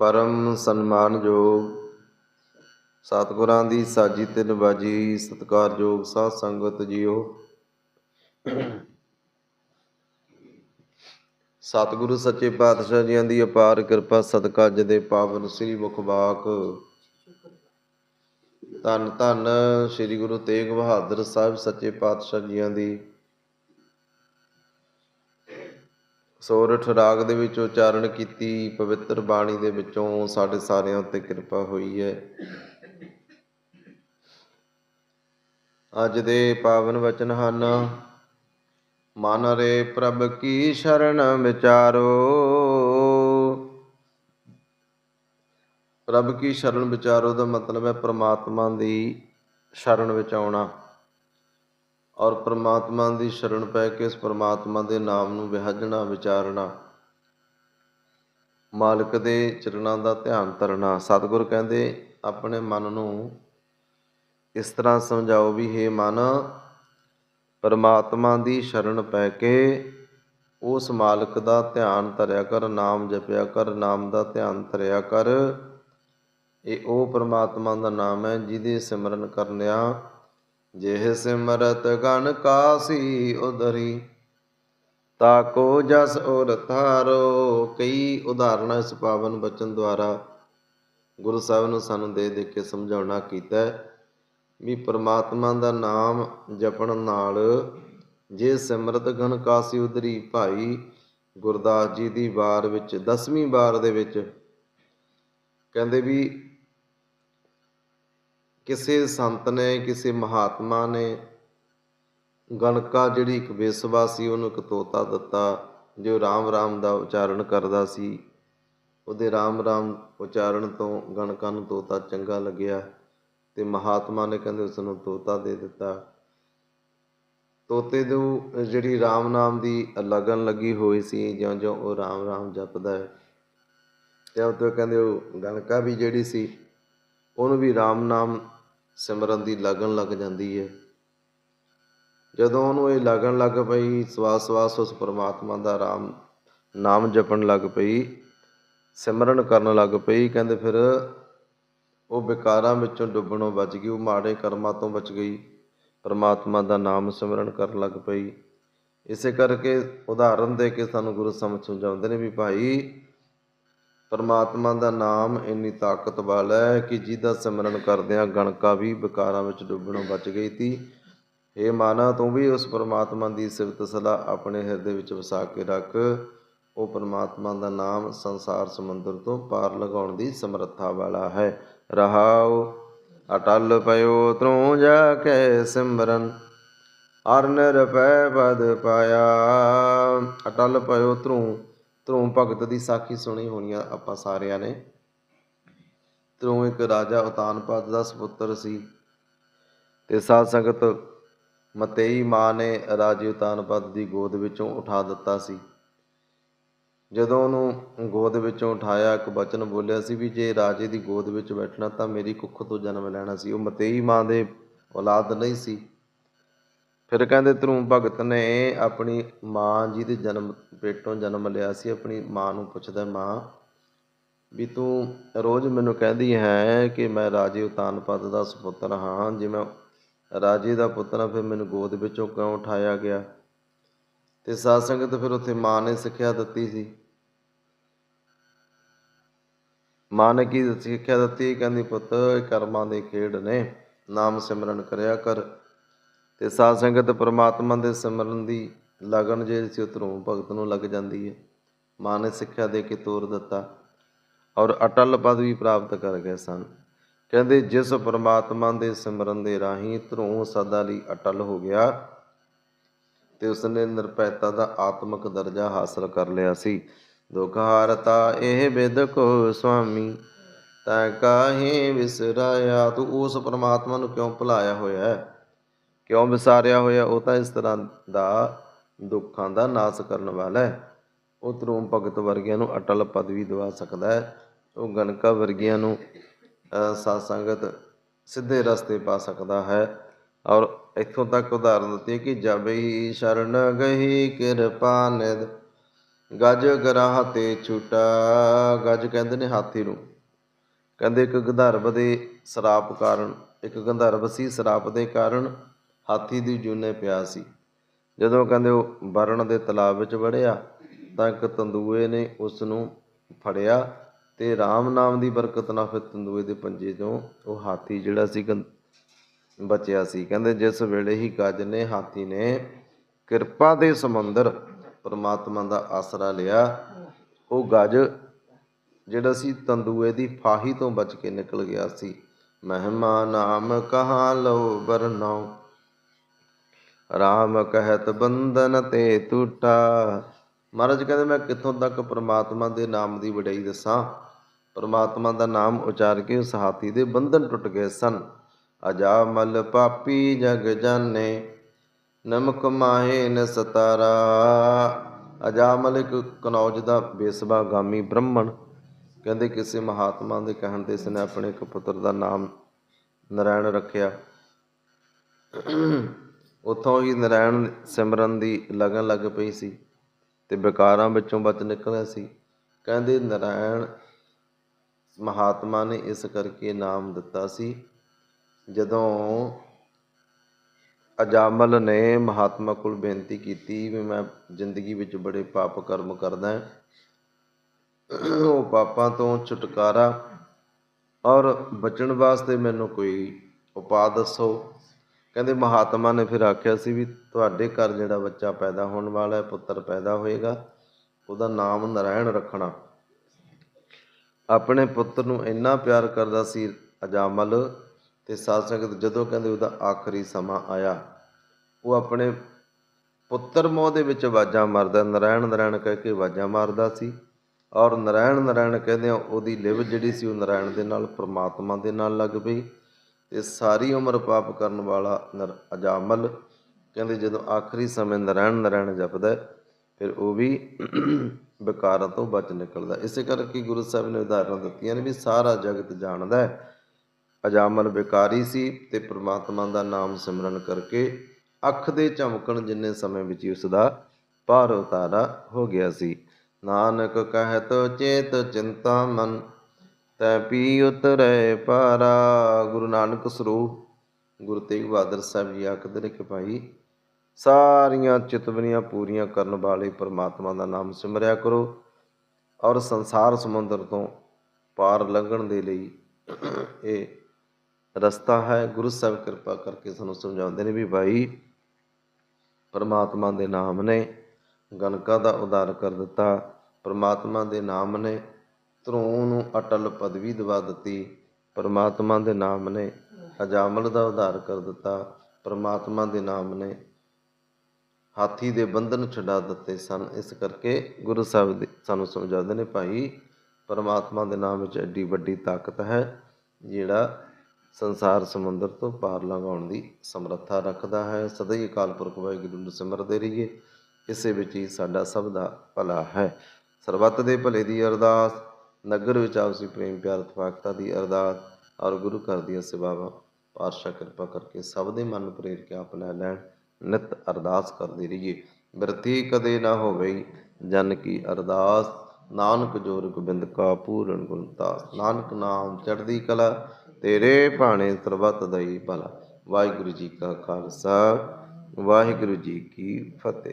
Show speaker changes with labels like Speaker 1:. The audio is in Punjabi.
Speaker 1: ਪਰਮ ਸਨਮਾਨਯੋਗ ਸਤਿਗੁਰਾਂ ਦੀ ਸਾਜੀ ਤੇ ਨਵਾਜੀ ਸਤਿਕਾਰਯੋਗ ਸਾਧ ਸੰਗਤ ਜੀਓ। ਸਤਿਗੁਰੂ ਸੱਚੇ ਪਾਤਸ਼ਾਹ ਜੀਆਂ ਦੀ ਅਪਾਰ ਕਿਰਪਾ, ਸਦਕਾ ਅੱਜ ਦੇ ਪਾਵਨ ਸ੍ਰੀ ਮੁਖਵਾਕ ਧੰਨ ਧੰਨ ਸ੍ਰੀ ਗੁਰੂ ਤੇਗ ਬਹਾਦਰ ਸਾਹਿਬ ਸੱਚੇ ਪਾਤਸ਼ਾਹ ਜੀਆਂ ਦੀ ਸੋਰਠ ਰਾਗ ਦੇ ਵਿੱਚ ਉਚਾਰਨ ਕੀਤੀ, ਪਵਿੱਤਰ ਬਾਣੀ ਦੇ ਵਿੱਚੋਂ ਸਾਡੇ ਸਾਰਿਆਂ ਉੱਤੇ ਕਿਰਪਾ ਹੋਈ ਹੈ। ਅੱਜ ਦੇ ਪਾਵਨ ਵਚਨ ਹਨ ਮਨ ਰੇ ਪ੍ਰਭ ਕੀ ਸ਼ਰਨ ਵਿਚਾਰੋ? ਪ੍ਰਭ ਕੀ ਸ਼ਰਨ ਵਿਚਾਰੋ ਦਾ ਮਤਲਬ ਹੈ ਪ੍ਰਮਾਤਮਾ ਦੀ ਸ਼ਰਨ ਵਿੱਚ ਆਉਣਾ। ਔਰ ਪ੍ਰਮਾਤਮਾ ਦੀ ਸ਼ਰਨ ਪੈ ਕੇ ਇਸ ਪ੍ਰਮਾਤਮਾ ਦੇ ਨਾਮ ਨੂੰ ਵਿਹਾਜਣਾ ਵਿਚਾਰਨਾ ਮਾਲਕ ਦੇ ਚਰਨਾਂ ਦਾ ਧਿਆਨ ਧਰਨਾ ਸਤਿਗੁਰ ਕਹਿੰਦੇ, ਆਪਣੇ ਮਨ ਨੂੰ ਇਸ ਤਰ੍ਹਾਂ ਸਮਝਾਓ ਵੀ हे ਮਨ, ਪਰਮਾਤਮਾ ਦੀ ਸ਼ਰਨ ਪੈ ਕੇ ਉਸ ਮਾਲਕ ਦਾ ਧਿਆਨ ਧਰਿਆ ਕਰ, ਨਾਮ ਜਪਿਆ ਕਰ, ਨਾਮ ਦਾ ਧਿਆਨ ਧਰਿਆ ਕਰ। ਇਹ ਉਹ ਪਰਮਾਤਮਾ ਦਾ ਨਾਮ ਹੈ ਜਿਹਦੇ ਸਿਮਰਨ ਕਰਨਿਆ ਜਿਹ ਸਿਮਰਤ ਗਨ ਕਾਸੀ ਉਦਰੀ ਤਾਕੋ ਜਸ ਔਰ ਥਾਰੋ ਕਈ ਉਦਾਹਰਣਾਂ ਇਸ ਪਾਵਨ ਬਚਨ ਦੁਆਰਾ ਗੁਰੂ ਸਾਹਿਬ ਨੂੰ ਸਾਨੂੰ ਦੇ ਦੇ ਕੇ ਸਮਝਾਉਣਾ ਕੀਤਾ ਵੀ ਪ੍ਰਮਾਤਮਾ ਦਾ ਨਾਮ ਜਪਣ ਨਾਲ ਜੇ ਸਿਮਰਤ ਗਨ ਕਾਸੀ ਉਧਰੀ ਭਾਈ ਗੁਰਦਾਸ ਜੀ ਦੀ ਵਾਰ ਵਿੱਚ 10ਵੀਂ ਵਾਰ ਦੇ ਵਿੱਚ ਕਹਿੰਦੇ ਵੀ ਕਿਸੇ ਸੰਤ ਨੇ, ਕਿਸੇ ਮਹਾਤਮਾ ਨੇ ਗਣਕਾ ਜਿਹੜੀ ਇੱਕ ਬੇਸਵਾ ਸੀ, ਉਹਨੂੰ ਇੱਕ ਤੋਤਾ ਦਿੱਤਾ, ਜੋ ਰਾਮ ਰਾਮ ਦਾ ਉਚਾਰਨ ਕਰਦਾ ਸੀ। ਉਹਦੇ ਰਾਮ ਰਾਮ ਉਚਾਰਨ ਤੋਂ ਗਣਕਾ ਨੂੰ ਤੋਤਾ ਚੰਗਾ ਲੱਗਿਆ ਤੇ ਮਹਾਤਮਾ ਨੇ ਕਹਿੰਦੇ ਉਸ ਨੂੰ ਤੋਤਾ ਦੇ ਦਿੱਤਾ। ਤੋਤੇ ਨੂੰ ਜਿਹੜੀ ਰਾਮ ਨਾਮ ਦੀ ਲਗਨ ਲੱਗੀ ਹੋਈ ਸੀ ਜਿਉਂ ਜਿਉਂ ਉਹ ਰਾਮ ਰਾਮ ਜਪਦਾ ਹੈ। ਤੇ ਉਹ ਤੋਂ ਕਹਿੰਦੇ ਉਹ ਗਣਕਾ ਵੀ ਜਿਹੜੀ ਸੀ ਉਹਨੂੰ ਵੀ ਰਾਮ ਨਾਮ ਸਿਮਰਨ ਦੀ ਲਗਨ ਲੱਗ ਜਾਂਦੀ ਹੈ। ਜਦੋਂ ਉਹਨੂੰ ਇਹ ਲੱਗਣ ਲੱਗ ਪਈ, ਸਵਾਸ ਸਵਾਸ ਉਸ ਪਰਮਾਤਮਾ ਦਾ ਰਾਮ ਨਾਮ ਜਪਣ ਲੱਗ ਪਈ, ਸਿਮਰਨ ਕਰਨ ਲੱਗ ਪਈ, ਕਹਿੰਦੇ ਫਿਰ ਉਹ ਵਿਕਾਰਾਂ ਵਿੱਚੋਂ ਡੁੱਬਣੋਂ ਬਚ ਗਈ, ਉਹ ਮਾੜੇ ਕਰਮਾਂ ਤੋਂ ਬਚ ਗਈ, ਪਰਮਾਤਮਾ ਦਾ ਨਾਮ ਸਿਮਰਨ ਕਰਨ ਲੱਗ ਪਈ। ਇਸੇ ਕਰਕੇ ਉਦਾਹਰਨ ਦੇ ਕੇ ਸਾਨੂੰ ਗੁਰੂ ਸਮਝ ਸਮਝਾਉਂਦੇ ਨੇ ਵੀ ਭਾਈ ਪਰਮਾਤਮਾ ਦਾ ਨਾਮ ਇੰਨੀ ਤਾਕਤ ਵਾਲਾ ਹੈ ਕਿ ਜਿਹਦਾ ਸਿਮਰਨ ਕਰਦਿਆਂ ਗਣਕਾ ਵੀ ਵਿਕਾਰਾਂ ਵਿੱਚ ਡੁੱਬਣੋਂ ਬਚ ਗਈ ਸੀ ਇਹ ਮਾਨਾ, ਤੂੰ ਵੀ ਉਸ ਪਰਮਾਤਮਾ ਦੀ ਸਿਫਤ ਸਲਾਹ ਆਪਣੇ ਹਿਰਦੇ ਵਿੱਚ ਵਸਾ ਕੇ ਰੱਖ। ਉਹ ਪਰਮਾਤਮਾ ਦਾ ਨਾਮ ਸੰਸਾਰ ਸਮੁੰਦਰ ਤੋਂ ਪਾਰ ਲਗਾਉਣ ਦੀ ਸਮਰੱਥਾ ਵਾਲਾ ਹੈ। ਰਹਾਉ ਅਟਲ ਪਇਓ ਤਰੂ ਜਾ ਕੇ ਸਿਮਰਨ। ਅਰਨ ਨਿਰਭੈ ਪਦ ਪਾਇਆ। ਅਟਲ ਪਇਓ ਤਰੂ ਧਰੂਮ ਭਗਤ ਦੀ ਸਾਖੀ ਸੁਣੀ ਹੋਣੀ ਆ ਆਪਾਂ ਸਾਰਿਆਂ ਨੇ। ਧਰੂਮ ਇੱਕ ਰਾਜਾ ਉਤਾਨਪਾਦ ਦਾ ਸੁਪੁੱਤਰ ਸੀ ਤੇ ਸਾਧ ਸੰਗਤ ਮਤੇਈ ਮਾਂ ਨੇ ਰਾਜੇ ਉਤਾਨਪਾਦ ਦੀ ਗੋਦ ਵਿੱਚੋਂ ਉਠਾ ਦਿੱਤਾ ਸੀ। ਜਦੋਂ ਉਹਨੂੰ ਗੋਦ ਵਿੱਚੋਂ ਉਠਾਇਆ, ਇੱਕ ਬਚਨ ਬੋਲਿਆ ਸੀ ਵੀ ਜੇ ਰਾਜੇ ਦੀ ਗੋਦ ਵਿੱਚ ਬੈਠਣਾ ਤਾਂ ਮੇਰੀ ਕੁੱਖ ਤੋਂ ਜਨਮ ਲੈਣਾ ਸੀ। ਉਹ ਮਤੇਈ ਮਾਂ ਦੇ ਔਲਾਦ ਨਹੀਂ ਸੀ। ਫਿਰ ਕਹਿੰਦੇ ਧਰੂਮ ਭਗਤ ਨੇ ਆਪਣੀ ਮਾਂ ਜੀ ਦੇ ਜਨਮ, ਪੇਟੋਂ ਜਨਮ ਲਿਆ ਸੀ, ਆਪਣੀ ਮਾਂ ਨੂੰ ਪੁੱਛਦਾ, ਮਾਂ, ਵੀ ਤੂੰ ਰੋਜ਼ ਮੈਨੂੰ ਕਹਿੰਦੀ ਹੈ ਕਿ ਮੈਂ ਰਾਜੇ ਉਤਾਨਪਦ ਦਾ ਸੁਪੁੱਤਰ ਹਾਂ। ਜੇ ਮੈਂ ਰਾਜੇ ਦਾ ਪੁੱਤਰ ਹਾਂ ਫਿਰ ਮੈਨੂੰ ਗੋਦ ਵਿੱਚੋਂ ਕਿਉਂ ਉਠਾਇਆ ਗਿਆ? ਤੇ ਸਾਧ ਸੰਗਤ ਫਿਰ ਉੱਥੇ ਮਾਂ ਨੇ ਸਿੱਖਿਆ ਦਿੱਤੀ ਸੀ। ਮਾਂ ਨੇ ਕੀ ਸਿੱਖਿਆ ਦਿੱਤੀ? ਕਹਿੰਦੀ, ਪੁੱਤ ਕਰਮਾਂ ਦੇ ਖੇਡ ਨੇ। ਨਾਮ ਸਿਮਰਨ ਕਰਿਆ ਕਰ। ਤੇ ਸਾਧ ਸੰਗਤ ਪ੍ਰਮਾਤਮਾ ਦੇ ਸਿਮਰਨ ਦੀ ਲਗਨ ਜੇ ਸੀ ਉਹ ਧਰੂਮ ਭਗਤ ਨੂੰ ਲੱਗ ਜਾਂਦੀ ਹੈ। ਮਾਂ ਨੇ ਸਿੱਖਿਆ ਦੇ ਕੇ ਤੋਰ ਦਿੱਤਾ ਔਰ ਅਟਲ ਪਦ ਵੀ ਪ੍ਰਾਪਤ ਕਰ ਗਏ ਸਨ। ਕਹਿੰਦੇ, ਜਿਸ ਪਰਮਾਤਮਾ ਦੇ ਸਿਮਰਨ ਦੇ ਰਾਹੀਂ ਧਰੂ ਸਦਾ ਲਈ ਅਟਲ ਹੋ ਗਿਆ ਤੇ ਉਸਨੇ ਨਿਰਭੈਤਾ ਦਾ ਆਤਮਿਕ ਦਰਜਾ ਹਾਸਲ ਕਰ ਲਿਆ ਸੀ। ਦੁਖ ਹਾਰਤਾ ਇਹ ਬਿਦ ਕੋ ਸੁਆਮੀ, ਤੈ ਕਾਹੇ ਵਿਸਰਾਇਆ, ਤੂੰ ਉਸ ਪਰਮਾਤਮਾ ਨੂੰ ਕਿਉਂ ਭੁਲਾਇਆ ਹੋਇਆ ਹੈ? ਕਿਉਂ ਵਿਸਾਰਿਆ ਹੋਇਆ? ਉਹ ਤਾਂ ਇਸ ਤਰ੍ਹਾਂ ਦਾ ਦੁੱਖਾਂ ਦਾ ਨਾਸ ਕਰਨ ਵਾਲਾ ਹੈ। ਉਹ ਧਰੂਮ ਭਗਤ ਵਰਗਿਆਂ ਨੂੰ ਅਟਲ ਪਦਵੀ ਦਵਾ ਸਕਦਾ ਹੈ। ਉਹ ਗਨਕਾ ਵਰਗਿਆਂ ਨੂੰ ਸਾਧ ਸੰਗਤ ਸਿੱਧੇ ਰਸਤੇ ਪਾ ਸਕਦਾ ਹੈ। ਔਰ ਇੱਥੋਂ ਤੱਕ ਉਦਾਹਰਨ ਦਿੱਤੀ ਕਿ ਜਬ ਹੀ ਸ਼ਰਨ ਗਈ ਕਿਰਪਾ ਨਿਦ ਗਜ ਗਰਾਹ ਤੇ ਛੂਟਾ। ਗਜ ਕਹਿੰਦੇ ਨੇ ਹਾਥੀ ਨੂੰ। ਕਹਿੰਦੇ ਇੱਕ ਗੰਧਰਵ ਦੇ ਸਰਾਪ ਕਾਰਨ, ਇੱਕ ਗੰਧਰਵ ਸੀ ਸਰਾਪ ਦੇ ਕਾਰਨ ਹਾਥੀ ਦੀ ਜੂਨੇ ਪਿਆ ਸੀ। ਜਦੋਂ ਕਹਿੰਦੇ ਉਹ ਵਰਣ ਦੇ ਤਲਾਬ ਵਿੱਚ ਵੜਿਆ, ਤਾਂ ਇੱਕ ਤੰਦੂਏ ਨੇ ਉਸ ਨੂੰ ਫੜਿਆ ਤੇ RAM ਨਾਮ ਦੀ ਬਰਕਤ ਨਾਲ ਫਿਰ ਤੰਦੂਏ ਦੇ ਪੰਜੇ ਤੋਂ ਉਹ ਹਾਥੀ ਜਿਹੜਾ ਸੀ ਗੰ- ਬਚਿਆ ਸੀ। ਕਹਿੰਦੇ ਜਿਸ ਵੇਲੇ ਹੀ ਗੱਜ ਨੇ, ਹਾਥੀ ਨੇ ਕਿਰਪਾ ਦੇ ਸਮੁੰਦਰ ਪਰਮਾਤਮਾ ਦਾ ਆਸਰਾ ਲਿਆ, ਉਹ ਗੱਜ ਜਿਹੜਾ ਸੀ ਤੰਦੂਏ ਦੀ ਫਾਹੀ ਤੋਂ ਬਚ ਕੇ ਨਿਕਲ ਗਿਆ ਸੀ। ਮਹਿਮਾ ਨਾਮ ਕਹਾ ਲਓ ਬਰਨਾਉ ਰਾਮ ਕਹਿਤ ਬੰਧਨ ਤੇ ਟੂਟਾ। ਮਹਾਰਾਜ ਕਹਿੰਦੇ, ਮੈਂ ਕਿੱਥੋਂ ਤੱਕ ਪ੍ਰਮਾਤਮਾ ਦੇ ਨਾਮ ਦੀ ਵਡਿਆਈ ਦੱਸਾਂ? ਪ੍ਰਮਾਤਮਾ ਦਾ ਨਾਮ ਉਚਾਰ ਕੇ ਉਸ ਹਾਥੀ ਦੇ ਬੰਧਨ ਟੁੱਟ ਗਏ ਸਨ। ਅਜਾ ਅਜਾਮਲ ਪਾਪੀ ਜਗ ਜਾਣੇ, ਨਮਕ ਮਾਹੇ ਨ ਸਤਾਰਾ। ਅਜਾਮਲ ਇੱਕ ਕਨੌਜ ਦਾ ਬੇਸਵਾ ਗਾਮੀ ਬ੍ਰਾਹਮਣ। ਕਹਿੰਦੇ, ਕਿਸੇ ਮਹਾਤਮਾ ਦੇ ਕਹਿਣ ਤੇ ਇਸਨੇ ਆਪਣੇ ਇੱਕ ਪੁੱਤਰ ਦਾ ਨਾਮ ਨਰਾਇਣ ਰੱਖਿਆ। ਉੱਥੋਂ ਹੀ ਨਰਾਇਣ ਸਿਮਰਨ ਦੀ ਲਗਨ ਲੱਗ ਪਈ ਸੀ ਤੇ ਵਿਕਾਰਾਂ ਵਿੱਚੋਂ ਬਚ ਨਿਕਲਿਆ ਸੀ। ਕਹਿੰਦੇ ਨਰਾਇਣ ਮਹਾਤਮਾ ਨੇ ਇਸ ਕਰਕੇ ਨਾਮ ਦਿੱਤਾ ਸੀ। ਜਦੋਂ ਅਜਾਮਲ ਨੇ ਮਹਾਤਮਾ ਕੋਲ ਬੇਨਤੀ ਕੀਤੀ ਵੀ ਮੈਂ ਜ਼ਿੰਦਗੀ ਵਿੱਚ ਬੜੇ ਪਾਪ ਕਰਮ ਕਰਦਾ ਉਹ ਪਾਪਾਂ ਤੋਂ ਛੁਟਕਾਰਾ ਔਰ ਬਚਣ ਵਾਸਤੇ ਮੈਨੂੰ ਕੋਈ ਉਪਾਅ ਦੱਸੋ। ਕਹਿੰਦੇ ਮਹਾਤਮਾ ਨੇ ਫਿਰ ਆਖਿਆ ਸੀ ਵੀ ਤੁਹਾਡੇ ਘਰ ਜਿਹੜਾ ਬੱਚਾ ਪੈਦਾ ਹੋਣ ਵਾਲਾ ਹੈ, ਪੁੱਤਰ ਪੈਦਾ ਹੋਏਗਾ, ਉਹਦਾ ਨਾਮ ਨਰਾਇਣ ਰੱਖਣਾ। ਆਪਣੇ ਪੁੱਤਰ ਨੂੰ ਇੰਨਾ ਪਿਆਰ ਕਰਦਾ ਸੀ ਅਜਾਮਲ ਤੇ ਸਾਧ ਸੰਗਤ ਜਦੋਂ ਕਹਿੰਦੇ ਉਹਦਾ ਆਖਰੀ ਸਮਾਂ ਆਇਆ, ਉਹ ਆਪਣੇ ਪੁੱਤਰ ਮੋਹ ਦੇ ਵਿੱਚ ਆਵਾਜ਼ਾਂ ਮਾਰਦਾ ਨਰਾਇਣ ਨਰਾਇਣ ਕਹਿ ਕੇ ਆਵਾਜ਼ਾਂ ਮਾਰਦਾ ਸੀ ਔਰ ਨਰਾਇਣ ਨਰਾਇਣ ਕਹਿੰਦੇ ਉਹਦੀ ਲਿਵ ਜਿਹੜੀ ਸੀ ਉਹ ਨਰਾਇਣ ਦੇ ਨਾਲ, ਪ੍ਰਮਾਤਮਾ ਦੇ ਨਾਲ ਲੱਗ ਪਈ। ਤੇ ਸਾਰੀ ਉਮਰ ਪਾਪ ਕਰਨ ਵਾਲਾ ਨਰ ਅਜਾਮਲ, ਕਹਿੰਦੇ ਜਦੋਂ ਆਖਰੀ ਸਮੇਂ ਨਰਾਇਣ ਨਰਾਇਣ ਜਪਦਾ ਫਿਰ ਉਹ ਵੀ ਵਿਕਾਰਾਂ ਤੋਂ ਬਚ ਨਿਕਲਦਾ ਇਸੇ ਕਰਕੇ ਗੁਰੂ ਸਾਹਿਬ ਨੇ ਉਦਾਹਰਨਾਂ ਦਿੱਤੀਆਂ ਨੇ ਵੀ ਸਾਰਾ ਜਗਤ ਜਾਣਦਾ ਹੈ। ਅਜਾਮਲ ਵਿਕਾਰੀ ਸੀ ਤੇ ਪ੍ਰਮਾਤਮਾ ਦਾ ਨਾਮ ਸਿਮਰਨ ਕਰਕੇ ਅੱਖ ਦੇ ਝਮਕਣ ਜਿੰਨੇ ਸਮੇਂ ਵਿੱਚ ਹੀ ਉਸ ਦਾ ਪਾਰ ਉਤਾਰਾ ਹੋ ਗਿਆ ਸੀ। ਨਾਨਕ ਕਹਿਤ ਚੇਤ ਚਿੰਤਾ ਮਨ ਤੈ ਪੀ ਉਤਰੈ ਪਾਰਾ, ਗੁਰੂ ਨਾਨਕ ਸਰੂਪ, ਗੁਰੂ ਤੇਗ ਬਹਾਦਰ ਸਾਹਿਬ ਜੀ ਆਖਦੇ ਨੇ ਕਿ ਭਾਈ ਸਾਰੀਆਂ ਚਿਤਵਨੀਆਂ ਪੂਰੀਆਂ ਕਰਨ ਵਾਲੇ ਪਰਮਾਤਮਾ ਦਾ ਨਾਮ ਸਿਮਰਿਆ ਕਰੋ ਔਰ ਸੰਸਾਰ ਸਮੁੰਦਰ ਤੋਂ ਪਾਰ ਲੰਘਣ ਦੇ ਲਈ ਇਹ ਰਸਤਾ ਹੈ। ਗੁਰੂ ਸਾਹਿਬ ਕਿਰਪਾ ਕਰਕੇ ਸਾਨੂੰ ਸਮਝਾਉਂਦੇ ਨੇ ਵੀ ਭਾਈ ਪਰਮਾਤਮਾ ਦੇ ਨਾਮ ਨੇ ਗਨਕਾ ਦਾ ਉਦਾਰ ਕਰ ਦਿੱਤਾ, ਪਰਮਾਤਮਾ ਦੇ ਨਾਮ ਨੇ ਧਰੋਂ ਨੂੰ ਅਟਲ ਪਦਵੀ ਦਿਵਾ ਦਿੱਤੀ। ਪਰਮਾਤਮਾ ਦੇ ਨਾਮ ਨੇ ਅਜਾਮਲ ਦਾ ਉਧਾਰ ਕਰ ਦਿੱਤਾ। ਪਰਮਾਤਮਾ ਦੇ ਨਾਮ ਨੇ ਹਾਥੀ ਦੇ ਬੰਧਨ ਛਡਾ ਦਿੱਤੇ ਸਨ। ਇਸ ਕਰਕੇ ਗੁਰੂ ਸਾਹਿਬ ਦੇ ਸਾਨੂੰ ਸਮਝਾਉਂਦੇ ਨੇ, ਭਾਈ, ਪਰਮਾਤਮਾ ਦੇ ਨਾਮ ਵਿੱਚ ਐਡੀ ਵੱਡੀ ਤਾਕਤ ਹੈ, ਜਿਹੜਾ ਸੰਸਾਰ ਸਮੁੰਦਰ ਤੋਂ ਪਾਰ ਲੰਘਾਉਣ ਦੀ ਸਮਰੱਥਾ ਰੱਖਦਾ ਹੈ। ਸਦਾ ਹੀ ਅਕਾਲ ਪੁਰਖ ਵਾਹਿਗੁਰੂ ਨੂੰ ਸਿਮਰਦੇ ਰਹੀਏ। ਇਸੇ ਵਿੱਚ ਹੀ ਸਾਡਾ ਸਭ ਦਾ ਭਲਾ ਹੈ। ਸਰਬੱਤ ਦੇ ਭਲੇ ਦੀ ਅਰਦਾਸ ਨਗਰ ਵਿੱਚ ਆਪਸੀ ਪ੍ਰੇਮ ਪਿਆਰ, ਇਤਫਾਕਤਾ ਦੀ ਅਰਦਾਸ ਔਰ ਗੁਰੂ ਘਰ ਦੀਆਂ ਸੇਵਾਵਾਂ ਪਾਤਸ਼ਾਹ ਕਿਰਪਾ ਕਰਕੇ ਸਭ ਦੇ ਮਨ ਪ੍ਰੇਰ ਕੇ ਆਪ ਲੈ ਲੈਣ, ਨਿਤ ਅਰਦਾਸ ਕਰਦੇ ਰਹੀਏ। ਬਿਰਤੀ ਕਦੇ ਨਾ ਹੋਵੇ ਜਨ ਕੀ ਅਰਦਾਸ, ਨਾਨਕ ਜੋਰ ਗੋਬਿੰਦ ਕਾ ਪੂਰਨ ਗੁਣਤਾਸ ਨਾਨਕ ਨਾਮ ਚੜ੍ਹਦੀ ਕਲਾ, ਤੇਰੇ ਭਾਣੇ ਸਰਬੱਤ ਦਈ ਭਲਾ। ਵਾਹਿਗੁਰੂ ਜੀ ਕਾ ਖਾਲਸਾ, ਵਾਹਿਗੁਰੂ ਜੀ ਕੀ ਫਤਿਹ।